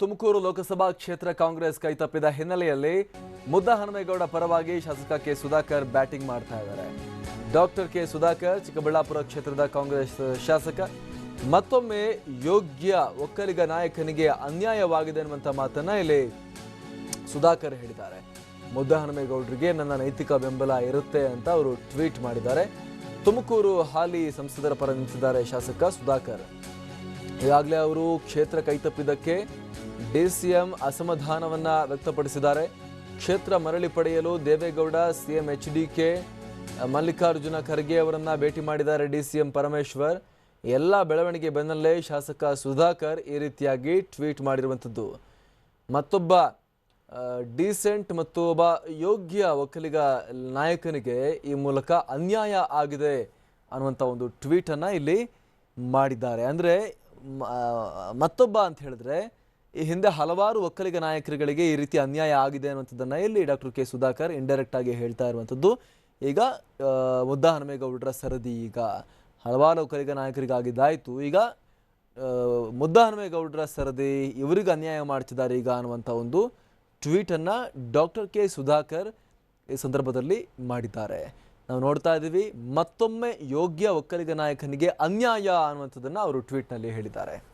ತುಮಕೂರು ಲೋಕಸಭಾ ಕ್ಷೇತ್ರ ಕಾಂಗ್ರೆಸ್ ಕೈ ತಪ್ಪಿದ ಹಿನ್ನೆಲೆಯಲ್ಲಿ ಮುದ್ದಹನುಮೇಗೌಡ ಪರವಾಗಿ ಶಾಸಕ ಕೆ ಸುಧಾಕರ್ ಬ್ಯಾಟಿಂಗ್ ಮಾಡ್ತಾ ಇದ್ದಾರೆ. ಡಾಕ್ಟರ್ ಕೆ ಸುಧಾಕರ್ ಚಿಕ್ಕಬಳ್ಳಾಪುರ ಕ್ಷೇತ್ರದ ಕಾಂಗ್ರೆಸ್ ಶಾಸಕ, ಮತ್ತೊಮ್ಮೆ ಯೋಗ್ಯ ಒಕ್ಕಲಿಗ ನಾಯಕನಿಗೆ ಅನ್ಯಾಯವಾಗಿದೆ ಅನ್ನುವಂಥ ಮಾತನ್ನ ಇಲ್ಲಿ ಸುಧಾಕರ್ ಹೇಳಿದ್ದಾರೆ. ಮುದ್ದಹನುಮೇಗೌಡರಿಗೆ ನನ್ನ ನೈತಿಕ ಬೆಂಬಲ ಇರುತ್ತೆ ಅಂತ ಅವರು ಟ್ವೀಟ್ ಮಾಡಿದ್ದಾರೆ. ತುಮಕೂರು ಹಾಲಿ ಸಂಸದರ ಪರ ನಿಂತಿದ್ದಾರೆ ಶಾಸಕ ಸುಧಾಕರ್. ಈಗಾಗಲೇ ಅವರು ಕ್ಷೇತ್ರ ಕೈತಪ್ಪಿದ್ದಕ್ಕೆ ಡಿಸಿಎಂ ಅಸಮಾಧಾನವನ್ನು ವ್ಯಕ್ತಪಡಿಸಿದ್ದಾರೆ. ಕ್ಷೇತ್ರ ಮರಳಿ ಪಡೆಯಲು Devegowda, CM H D K, Mallikarjuna Kharge ಅವರನ್ನು ಭೇಟಿ ಮಾಡಿದ್ದಾರೆ ಡಿಸಿಎಂ ಪರಮೇಶ್ವರ್. ಎಲ್ಲ ಬೆಳವಣಿಗೆ ಬೆನ್ನಲ್ಲೇ ಶಾಸಕ ಸುಧಾಕರ್ ಈ ರೀತಿಯಾಗಿ ಟ್ವೀಟ್ ಮಾಡಿರುವಂಥದ್ದು. ಮತ್ತೊಬ್ಬ ಡೀಸೆಂಟ್ ಮತ್ತು ಒಬ್ಬ ಯೋಗ್ಯ ಒಕ್ಕಲಿಗ ನಾಯಕನಿಗೆ ಈ ಮೂಲಕ ಅನ್ಯಾಯ ಆಗಿದೆ ಅನ್ನುವಂಥ ಒಂದು ಟ್ವೀಟನ್ನು ಇಲ್ಲಿ ಮಾಡಿದ್ದಾರೆ. ಅಂದರೆ ಮತ್ತೊಬ್ಬ ಅಂತ ಹೇಳಿದ್ರೆ, ಈ ಹಿಂದೆ ಹಲವಾರು ಒಕ್ಕಲಿಗ ನಾಯಕರುಗಳಿಗೆ ಈ ರೀತಿ ಅನ್ಯಾಯ ಆಗಿದೆ ಅನ್ನುವಂಥದ್ದನ್ನು ಇಲ್ಲಿ ಡಾಕ್ಟರ್ ಕೆ ಸುಧಾಕರ್ ಇಂಡೈರೆಕ್ಟ್ ಆಗಿ ಹೇಳ್ತಾ ಇರುವಂಥದ್ದು. ಈಗ ಮುದ್ದಹನುಮೇಗೌಡರ ಸರದಿ ಈಗ ಹಲವಾರು ಒಕ್ಕಲಿಗ ನಾಯಕರಿಗಾಗಿದ್ದಾಯಿತು. ಈಗ ಮುದ್ದಹನುಮೇಗೌಡರ ಸರದಿ ಇವರಿಗೆ ಅನ್ಯಾಯ ಮಾಡ್ತಿದ್ದಾರೆ ಈಗ ಅನ್ನುವಂಥ ಒಂದು ಟ್ವೀಟನ್ನು ಡಾಕ್ಟರ್ ಕೆ ಸುಧಾಕರ್ ಈ ಸಂದರ್ಭದಲ್ಲಿ ಮಾಡಿದ್ದಾರೆ. ನಾವು ನೋಡ್ತಾ ಇದ್ದೀವಿ. ಮತ್ತೊಮ್ಮೆ ಯೋಗ್ಯ ಒಕ್ಕಲಿಗ ನಾಯಕನಿಗೆ ಅನ್ಯಾಯ ಅನ್ನುವಂಥದ್ದನ್ನು ಅವರು ಟ್ವೀಟ್ನಲ್ಲಿ ಹೇಳಿದ್ದಾರೆ.